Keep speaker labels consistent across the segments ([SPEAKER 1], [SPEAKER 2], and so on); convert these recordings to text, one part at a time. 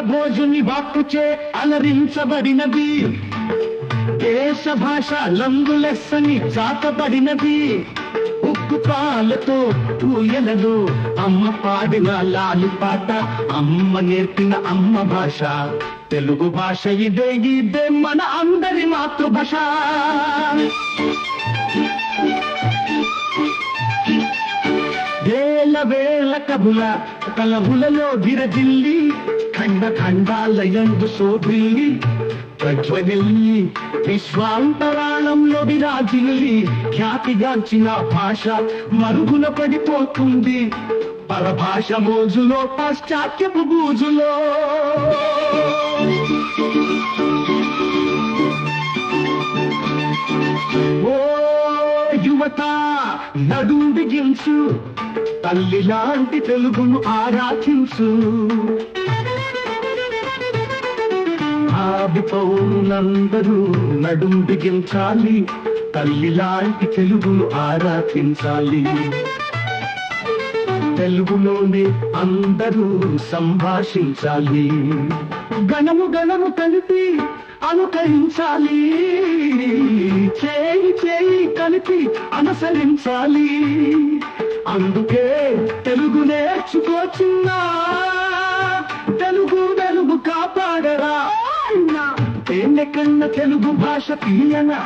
[SPEAKER 1] భోజుని వాక్కుచే అలరించబడినది. దేశ భాష లంగులెస్సని చాతబడినది. ఉక్కు పాలతో తూయలదు అమ్మ పాడిన లాలి పాట అమ్మ నేర్పిన అమ్మ భాష. తెలుగు భాష ఇదే ఇదే మన అందరి మాతృభాష. వేల వేల కబుల కలబులలో విరజిల్లి ఖండ ఖండాలయందు శోభిల్లి ప్రజ్వలిల్లి విశ్వాంతరాళంలో విరాజిల్లి ఖ్యాతిగాంచిన భాష మరుగున పడిపోతుంది. పరభాష మోజులో పాశ్చాత్యపు బూజులో. ఓ దేవత నడుం బిగించు తల్లి లాంటి తెలుగును ఆరాధించు. ఆది పౌరులందరూ నడుం బిగించాలి తల్లి లాంటి తెలుగును ఆరాధించాలి. తెలుగులోనే అందరూ సంభాషించాలి. గణము గణము కలిపి అనుకరించాలి. చేయి చేయి కలిపి అనుసరించాలి. అందుకే తెలుగు నేర్చుకోచున్నా తెలుగు వెలుగు కాపాడరా. అన్నా. తేనె కన్న తెలుగు భాష తీయన.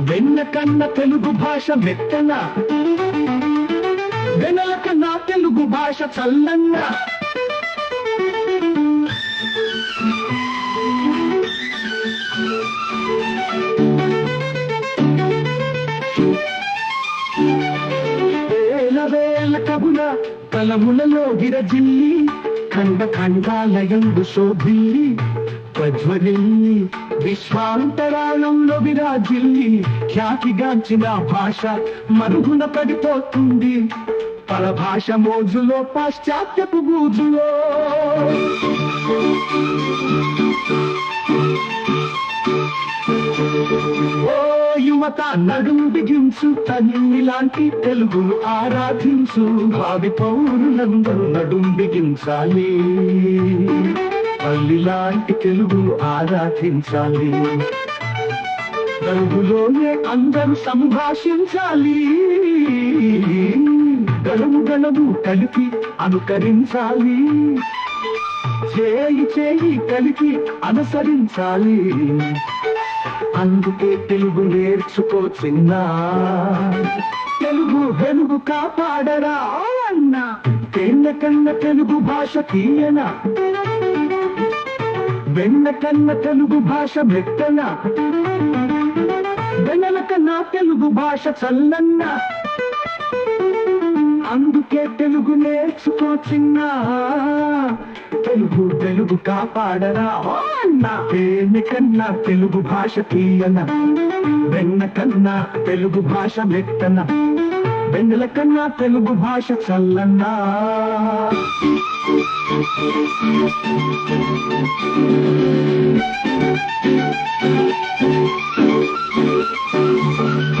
[SPEAKER 1] వెన్న కన్న తెలుగు భాష మెత్తన. వెనక నా తెలుగు భాష చల్లంగా? వేల వేల కబుల కలములలో విరజిల్లి ఖండ ఖండాలయందు శోభిల్లి ప్రజ్వరిల్లి విశ్వాంతరాళంలో విరాజిల్లి ఖ్యాతిగాంచిన భాష మరుగున పడిపోతుంది. పరభాష మోజులో పాశ్చాత్యపు గూజులో ఓ యువత నడుం బిగించు తల్లి లాంటి తెలుగును ఆరాధించు భావి పౌరులందరూ నడుం బిగించాలి. తల్లి లాంటి తెలుగును ఆరాధించాలి. తెలుగులోనే అందరూ సంభాషించాలి. గడము కలిపి అనుకరించాలి. చేయి చేయి కలిపి అనుసరించాలి. అందుకే తెలుగు నేర్చుకో చిన్న. తెలుగు వెలుగు కాపాడరా అన్న. తేన్న కన్న తెలుగు భాష తీయన వెన్న కన్న తెలుగు భాష మెత్తన. వెన్నెల కన్నా తెలుగు భాష చల్లన్న. అందుకే తెలుగు నేర్చుకో చిన్న. తెలుగు తెలుగు కాపాడరా. అన్నా. పేర్ని కన్నా తెలుగు భాష తీయన. వెన్న కన్నా తెలుగు భాష మెత్తన. వెన్నెల కన్నా తెలుగు భాష చల్లన్నా
[SPEAKER 2] Thank you.